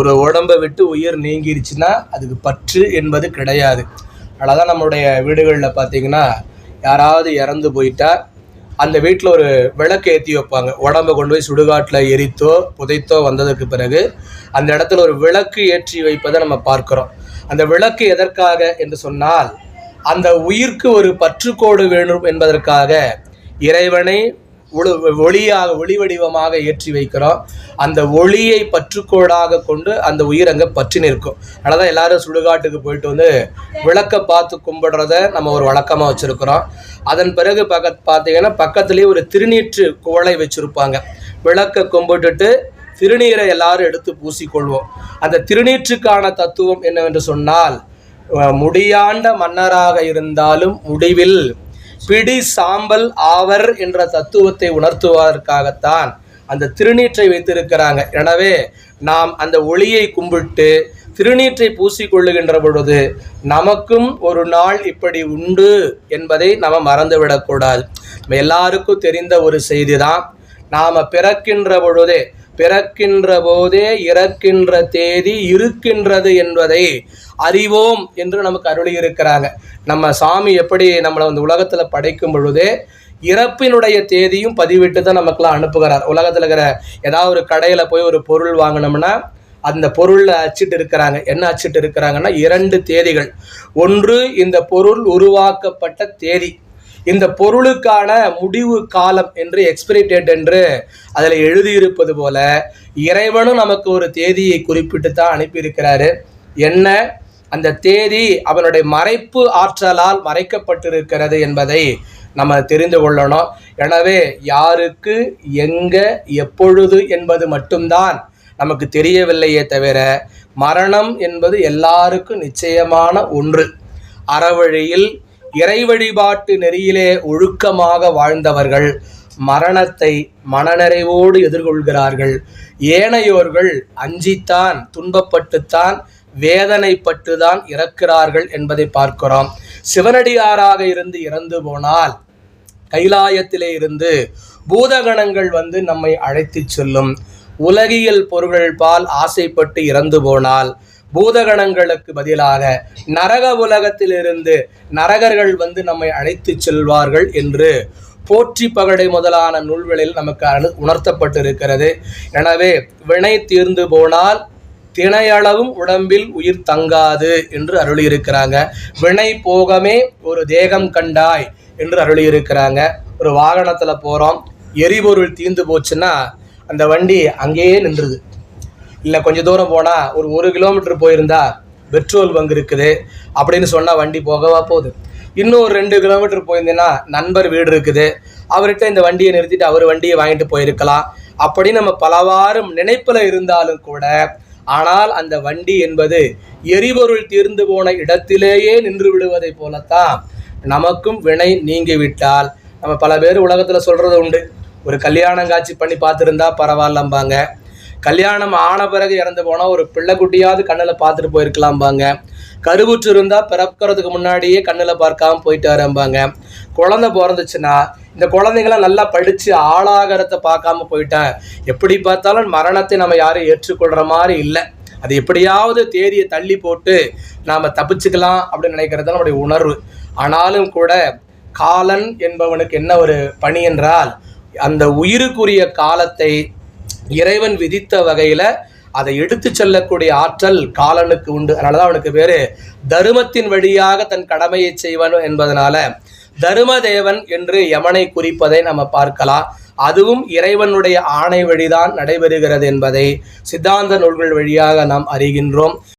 ஒரு உடம்பை விட்டு உயிர் நீங்கிருச்சுன்னா அதுக்கு பற்று என்பது கிடையாது. அதனால நம்மளுடைய வீடுகளில் பார்த்தீங்கன்னா யாராவது இறந்து போயிட்டா அந்த வீட்டில் ஒரு விளக்கு ஏற்றி வைப்பாங்க. உடம்பை கொண்டு போய் சுடுகாட்டில் எரித்தோ புதைத்தோ வந்ததுக்கு பிறகு அந்த இடத்துல ஒரு விளக்கு ஏற்றி வைப்பதை நம்ம பார்க்குறோம். அந்த விளக்கு எதற்காக என்று சொன்னால் அந்த உயிர்க்கு ஒரு பற்றுக்கோடு வேணும் என்பதற்காக இறைவனை ஒளி ஒளியாக ஒளி வடிவமாக ஏற்றி வைக்கிறோம். அந்த ஒளியை பற்றுக்கோடாக கொண்டு அந்த உயிர் அங்கே பற்றி நிற்கும். அதனால தான் எல்லாரும் சுடுகாட்டுக்கு போயிட்டு வந்து விளக்க பார்த்து கும்பிடுறத நம்ம ஒரு வழக்கமாக வச்சுருக்கிறோம். அதன் பிறகு பக்க பார்த்தீங்கன்னா பக்கத்துலேயே ஒரு திருநீற்று குவளை வச்சுருப்பாங்க. விளக்க கும்பிட்டுட்டு திருநீரை எல்லாரும் எடுத்து பூசிக்கொள்வோம். அந்த திருநீற்றுக்கான தத்துவம் என்னவென்று சொன்னால் முடியாண்ட மன்னராக இருந்தாலும் முடிவில் பிடி சாம்பல் ஆவர் என்ற தத்துவத்தை உணர்த்துவதற்காகத்தான் அந்த திருநீற்றை வைத்திருக்கிறாங்க. எனவே நாம் அந்த ஒளியை கும்பிட்டு திருநீற்றை பூசிக்கொள்ளுகின்ற பொழுது நமக்கும் ஒரு நாள் இப்படி உண்டு என்பதை நம்ம மறந்துவிடக்கூடாது. நம்ம எல்லாருக்கும் தெரிந்த ஒரு செய்தி தான் நாம் பிறக்கின்ற பொழுதே பிறக்கின்ற போதே இறக்கின்ற தேதி இருக்கின்றது என்பதை அறிவோம் என்று நமக்கு அருளி இருக்கிறாங்க நம்ம சாமி எப்படி நம்மளை வந்து உலகத்தில் படைக்கும் பொழுதே இறப்பினுடைய தேதியும் பதிவிட்டு தான் நமக்குலாம் அனுப்புகிறார். உலகத்தில் இருக்கிற ஏதாவது ஒரு கடையில் போய் ஒரு பொருள் வாங்கினோம்னா அந்த பொருளில் அச்சிட்டு இருக்கிறாங்க. என்ன அச்சிட்டு இருக்கிறாங்கன்னா இரண்டு தேதிகள். ஒன்று இந்த பொருள் உருவாக்கப்பட்ட தேதி. இந்த பொருளுக்கான முடிவு காலம் என்று எக்ஸ்பிரி டேட் என்று அதில் எழுதியிருப்பது போல இறைவனும் நமக்கு ஒரு தேதியை குறிப்பிட்டு தான் அனுப்பியிருக்கிறாரு. என்ன? அந்த தேதி அவனுடைய மறைப்பு ஆற்றலால் மறைக்கப்பட்டிருக்கிறது என்பதை நம்ம தெரிந்து கொள்ளணும். எனவே யாருக்கு எங்க எப்பொழுது என்பது மட்டும்தான் நமக்கு தெரியவில்லையே தவிர மரணம் என்பது எல்லாருக்கும் நிச்சயமான ஒன்று. அறவழியில் இறை வழிபாட்டு நெறியிலே ஒழுக்கமாக வாழ்ந்தவர்கள் மரணத்தை மனநிறைவோடு எதிர்கொள்கிறார்கள். ஏனையோர்கள் அஞ்சித்தான் துன்பப்பட்டுத்தான் வேதனைப்பட்டு தான் இறக்கிறார்கள் என்பதை பார்க்கிறோம். சிவனடியாராக இருந்து இறந்து போனால் கைலாயத்திலே இருந்து பூதகணங்கள் வந்து நம்மை அழைத்துச் செல்லும். உலகியல் பொருள்கள் பால் ஆசைப்பட்டு இறந்து போனால் பூதகணங்களுக்கு பதிலாக நரக உலகத்திலிருந்து நரகர்கள் வந்து நம்மை அழைத்துச் செல்வார்கள் என்று போற்றி பகடை முதலான நூல்களில் நமக்கு அனு உணர்த்தப்பட்டிருக்கிறது. எனவே வினை தீர்ந்து போனால் தினையளவும் உடம்பில் உயிர் தங்காது என்று அருளியிருக்கிறாங்க. வினை போகமே ஒரு தேகம் கண்டாய் என்று அருளியிருக்கிறாங்க. ஒரு வாகனத்தில் போகிறோம் எரிபொருள் தீர்ந்து போச்சுன்னா அந்த வண்டி அங்கேயே நின்றுது. இல்லை கொஞ்சம் தூரம் போனால் ஒரு ஒரு கிலோமீட்டர் போயிருந்தா பெட்ரோல் பங்க் இருக்குது அப்படின்னு சொன்னால் வண்டி போகவா போகுது. இன்னும் ஒரு ரெண்டு கிலோமீட்டர் போயிருந்தேன்னா நண்பர் வீடு இருக்குது. அவர்கிட்ட இந்த வண்டியை நிறுத்திட்டு அவர் வண்டியை வாங்கிட்டு போயிருக்கலாம். அப்படி நம்ம பலவாரம் நினைப்பில் இருந்தாலும் கூட ஆனால் அந்த வண்டி என்பது எரிபொருள் தீர்ந்து போன இடத்திலேயே நின்று விடுவதை போலத்தான் நமக்கும் வினை நீங்கிவிட்டால். நம்ம பல பேர் உலகத்தில் சொல்கிறது உண்டு. ஒரு கல்யாணம் காட்சி பண்ணி பார்த்துருந்தா பரவாயில்லம்பாங்க கல்யாணம் ஆன பிறகு இறந்து போனால் ஒரு பிள்ளைக்குட்டியாவது கண்ணில் பார்த்துட்டு போயிருக்கலாம்பாங்க. கருவுற்று இருந்தால் பிறக்கிறதுக்கு முன்னாடியே கண்ணில் பார்க்காம போயிட்டாரும்பாங்க. குழந்தை பிறந்துச்சுன்னா இந்த குழந்தைங்களாம் நல்லா படித்து ஆளாகிறத பார்க்காம போயிட்டேன். எப்படி பார்த்தாலும் மரணத்தை நம்ம யாரும் ஏற்றுக்கொள்கிற மாதிரி இல்லை. அது எப்படியாவது தேதியை தள்ளி போட்டு நாம் தப்பிச்சுக்கலாம் அப்படின்னு நினைக்கிறது தான் நம்முடைய உணர்வு. ஆனாலும் கூட காலன் என்பவனுக்கு என்ன ஒரு பணி என்றால் அந்த உயிருக்குரிய காலத்தை இறைவன் விதித்த வகையில் அதை எடுத்து செல்லக்கூடிய ஆற்றல் காலனுக்கு உண்டு. அதனால தான் அவனுக்கு பேர் தருமத்தின் வழியாக தன் கடமையை செய்வன் என்பதனால தருமதேவன் என்று யமனை குறிப்பதை நம்ம பார்க்கலாம். அதுவும் இறைவனுடைய ஆணை வழிதான் நடைபெறுகிறது என்பதை சித்தாந்த நூல்கள் வழியாக நாம் அறிகின்றோம்.